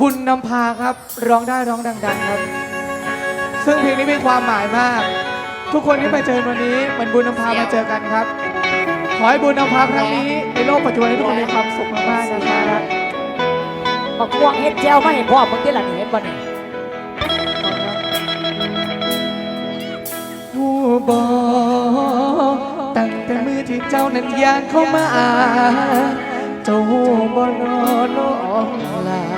บุญนำพาครับร้องได้ร้องดัง ๆ ครับ ซึ่งเพลงนี้มีความหมายมาก ทุกคนที่มาเจอวันนี้เหมือนบุญนำพามาเจอกันครับ ขอให้บุญนำพาครั้งนี้ในโลกปัจจุบันให้ทุกคนมีความสุขมากๆนะครับบักม่วงเฮ็ดแจ้วมาให้พ่อมึงที่หลังเห็นบ่นี่ผู้บอกตั้งแต่มือที่เจ้านั้นย่างเข้ามาเจ้าหูบ่นอนน้องลาเ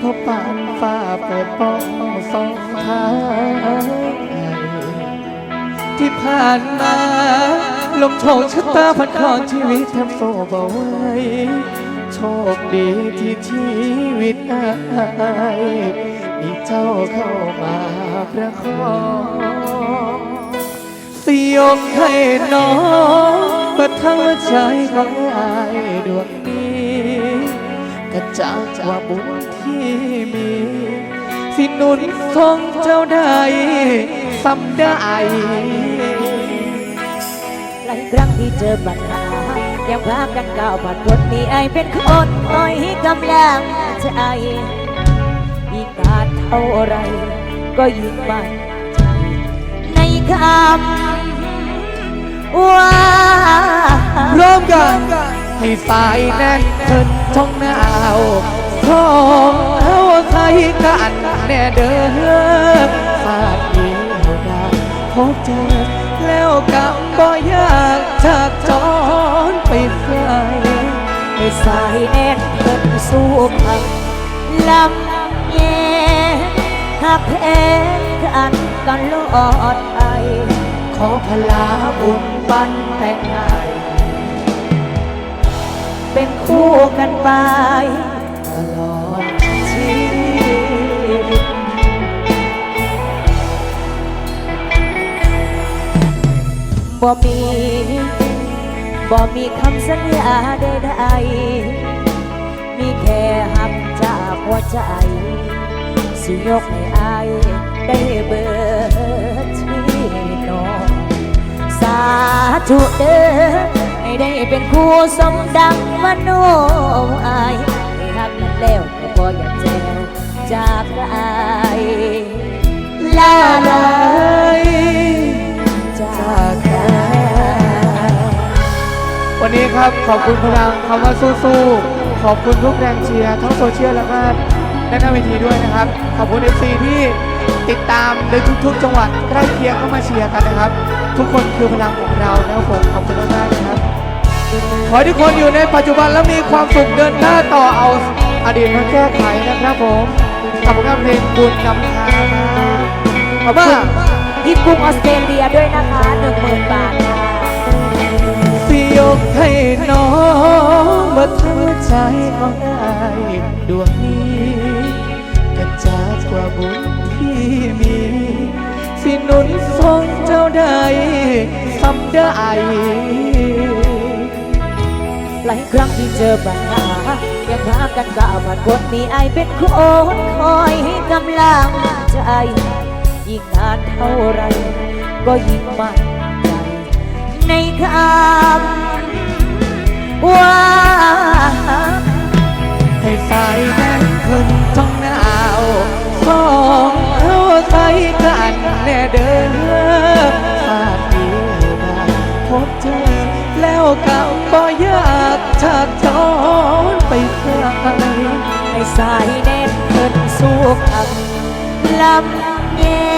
พราะปานฟ้าไปป้องสองทางที่ผ่านมา ลมโชคชะตาพันคลอนชีวิตแทบโซบ่ไหวโชคดีที่ชีวิตอายมีเจ้าเข้ามาประคองสยกให้น้องปิดทั้งใจของอายดวง กระจากว่าบุญที่มี สิหนุนทรงเจ้าได้สำได้หลายครั้งที่เจอปัญหายังพากันก้าวผ่านพ้นมีไอเป็นคนคอยให้กำลังใจอีกการเท่าไร ก็ยิ่งมั่นใจในคำว่าพร้อมกันให้สายแน่นเพิ่น ท้องหนาวสองเอาใครกันแน่เด้อสาดีเดียวดาพบเจอแล้วกับบ่อยากจากจรไปไกลให้สายแน่นเพิ่นสู้พังลำแย่หักแพงกันกันลอดไปขอพลาบุญบันแต่งงาน เป็นคู่กันไปตลอดชีวิตบ่มีบ่มีคำสัญญาใดๆมีแค่หักจากหัวใจ สิยกให้อายได้เบิดชีน้องสาธุเด้อ ให้ได้เป็นคู่สมดังมโนอายให้หักกันแล้วก็บ่อยากแจวจากอายลาลาจาจากกอายวันนี้ครับขอบคุณพลังคำว่าสู้ๆขอบคุณทุกแรงเชียร์ทั้งโซเชียลแล้วก็ด้านหน้าเวทีด้วยนะครับ ขอบคุณเอฟซีที่ติดตามในทุกๆ จังหวัดใกล้เคียงเข้ามาเชียร์กันนะครับ ทุกคนคือพลังของเรานะครับผมขอบคุณมากๆนะครับ ขอให้ทุกคนอยู่ในปัจจุบันแล้วมีความสุขเดินหน้าต่อเอาอดีตมาแก้ไขนะครับผมขอบคุณครับเพลงบุญนำทางขอบคุณที่กรุงออสเตรเลียด้วยนะคะหนึ่งหมื่นบาทค่ะสิยกให้น้องมาทั้งใจของอายดวงนี้กระจากกว่าบุญที่มี สิหนุนทรงเจ้าได้สำได้ห ลายครั้งที่เจอปัญหายังพากันก้าวผ่านบทนมีไอเป็นคนคอยให้กำลังใจยิ่งนานเท่าไร ก็ยิ่งมั่นใจในคำว่าให้สาย สู้ขังลำแย่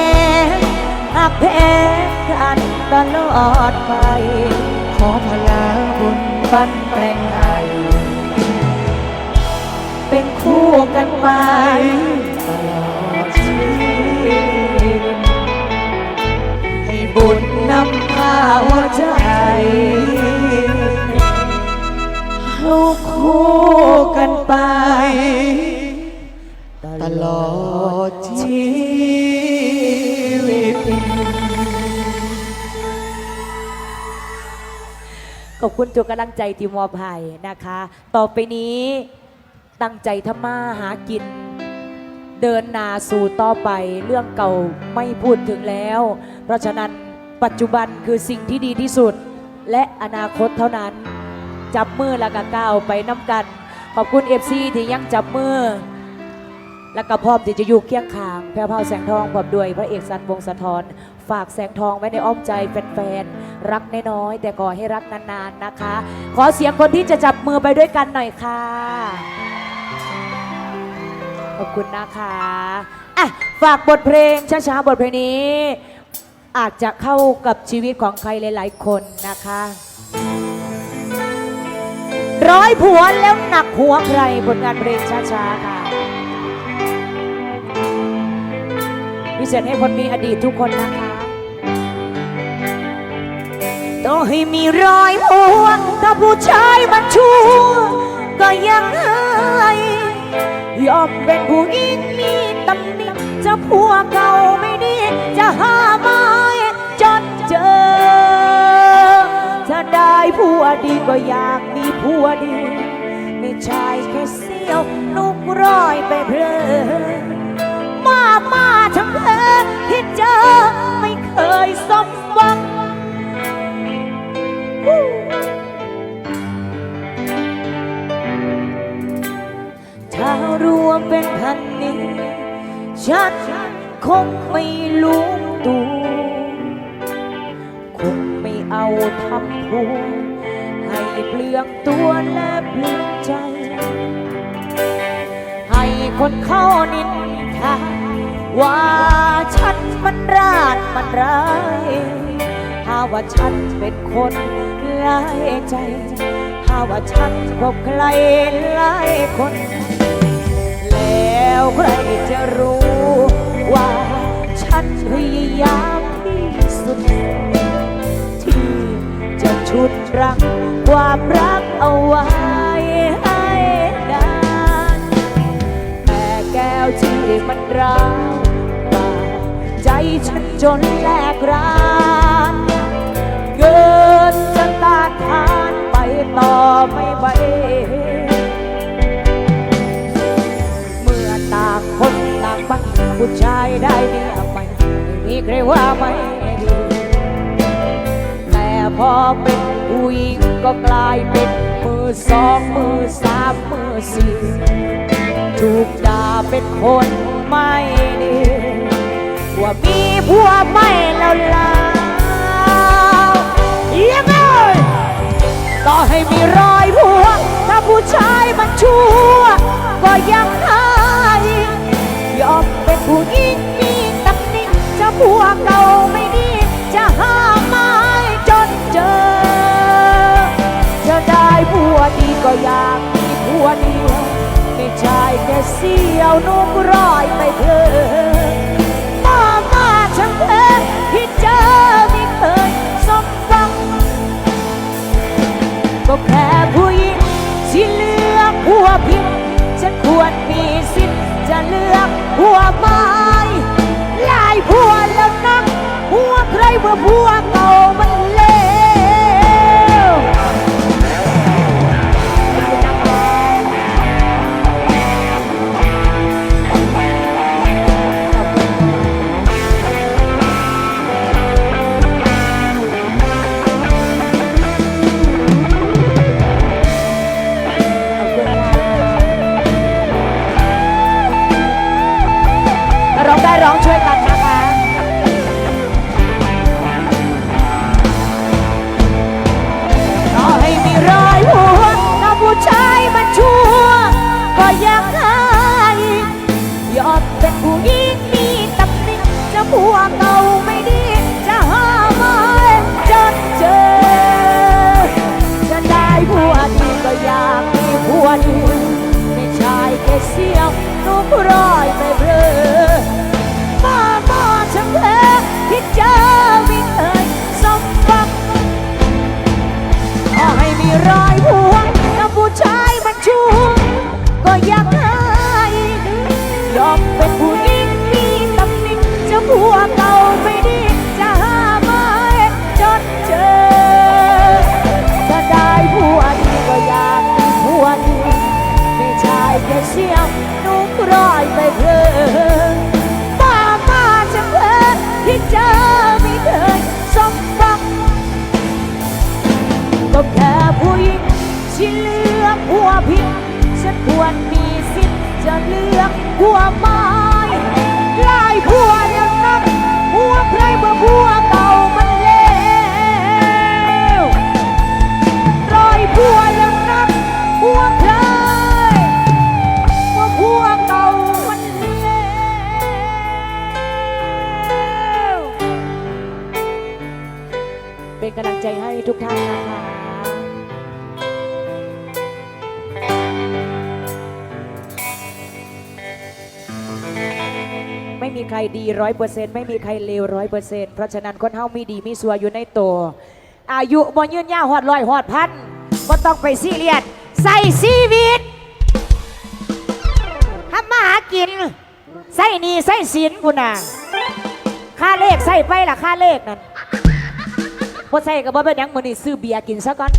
หักแพ้กันตลอดไป ขอพลาบุญบันแปลงให้ เป็นคู่กันไปตลอดชีวิตให้บุญนำพาหัวใจเข้าคู่กันไป ตลอดชีวิต ขอบคุณทุกกำลังใจที่มอบให้นะคะ ต่อไปนี้ตั้งใจทำมาหากิน เดินนาสู่ต่อไปเรื่องเก่าไม่พูดถึงแล้ว เพราะฉะนั้นปัจจุบันคือสิ่งที่ดีที่สุด และอนาคตเท่านั้น จับมือแล้วก็ก้าวไปน้ำกัน ขอบคุณเอฟซีที่ยังจับมือ และก็พร้อมที่จะอยู่เคียงข้างแพรวพราวแสงทองพร้อมด้วยพระเอกสันวงศ์สะทอนฝากแสงทองไว้ในอ้อมใจแฟนๆรักน้อยๆแต่ก่อให้รักนานๆนะคะ ขอเสียงคนที่จะจับมือไปด้วยกันหน่อยค่ะ ขอบคุณนะคะอะฝากบทเพลงช้าๆบทเพลงนี้ อาจจะเข้ากับชีวิตของใครหลายๆ คนนะคะ ร้อยผัวแล้วหนักหัวใครผลงานเพลงช้าๆค่ะ พิเศษให้คนมีอดีตทุกคนนะคะต่อให้มีรอยหัวถ้าผู้ชายมันชั่วก็ยังให้ยอมเป็นผู้หญิงมีตำหนิจะผัวเก่าไม่ดี จะหาไม้จนเจอ ถ้าได้ผัวดีก็อยากมีผัวดี ไม่ใช่แค่เสี้ยวนุกร้อยไปเพลอ มามาทั้งเพอที่เจอไม่เคยสมหวังถ้ารวมเป็นพันนี้ ฉันคงไม่รู้ตัวคงไม่เอาทำพัวให้เปลืองตัวและเปลืองใจ ให้คนเข้านินทา ว่าฉันมันราดมันร้ายหาว่าฉันเป็นคนหลายใจหาว่าฉันพบใครหลายคน แล้วใครจะรู้ว่าฉันพยายามที่สุด ที่จะชุดรักความรักเอาไว้ มันร้าวบาดใจฉันจนแหลกรานเกินจะต้านทานไปต่อไม่ไหวเมื่อต่างคนต่างไปผู้ชายได้เมียใหม่ไม่มีใครว่าไม่ดีแต่พอเป็นผู้หญิงก็กลายเป็นมือสองมือสามมือสี่ ถูกด่าเป็นคนไม่ดีว่ามีผัวไม่แล้วล่ะยังไงต่อให้มีรอยผัว ถ้าผู้ชายมันชั่ว ก็ยังให้ยอมเป็นผู้หญิงมีตำหนิจะผัวเก่าไม่ดี จะหาไม้จนเจอ จะได้ผัวดีก็อยากมีผัวดี เสี้ยวนุ่มร้อยไปเพลินมามาช่างเพลินที่เจอไม่เคยสมหวังก็แค่ผู้หญิงที่เลือกผัวผิดฉันควรมีสิทธิ์จะเลือกผัวไม้หลายผัวแล้วนักผัวใครเมื่อผัวเก่ามัน รอยไป ที่เลือกผัวผิดฉันควรมีสิทธิ์จะเลือกผัวไม้ลายผัวยังนักผัวใครเมื่อผัวเก่ามันเลวรอยผัวยังนักผัวใครเมื่อผัวเก่ามันเลวเป็นกำลังใจให้ทุกท่านนะคะ ดีร้อยเปอร์เซ็นต์ไม่มีใครเลวร้อยเปอร์เซ็นต์เพราะฉะนั้นคนเฮามีดีมีสัวอยู่ในตัวอายุบ่ยืนยาวหอดร้อยหอดพันก็ต้องไปซีเรียสใส่ชีวิตทำมาหากินใส่หนีใส่สินคุณน่ะค่าเลขใส่ไปล่ะค่าเลขนั่นพอใส่ก็บ่เป็นหยังมือนี้ซื้อเบียร์กินซะก่อน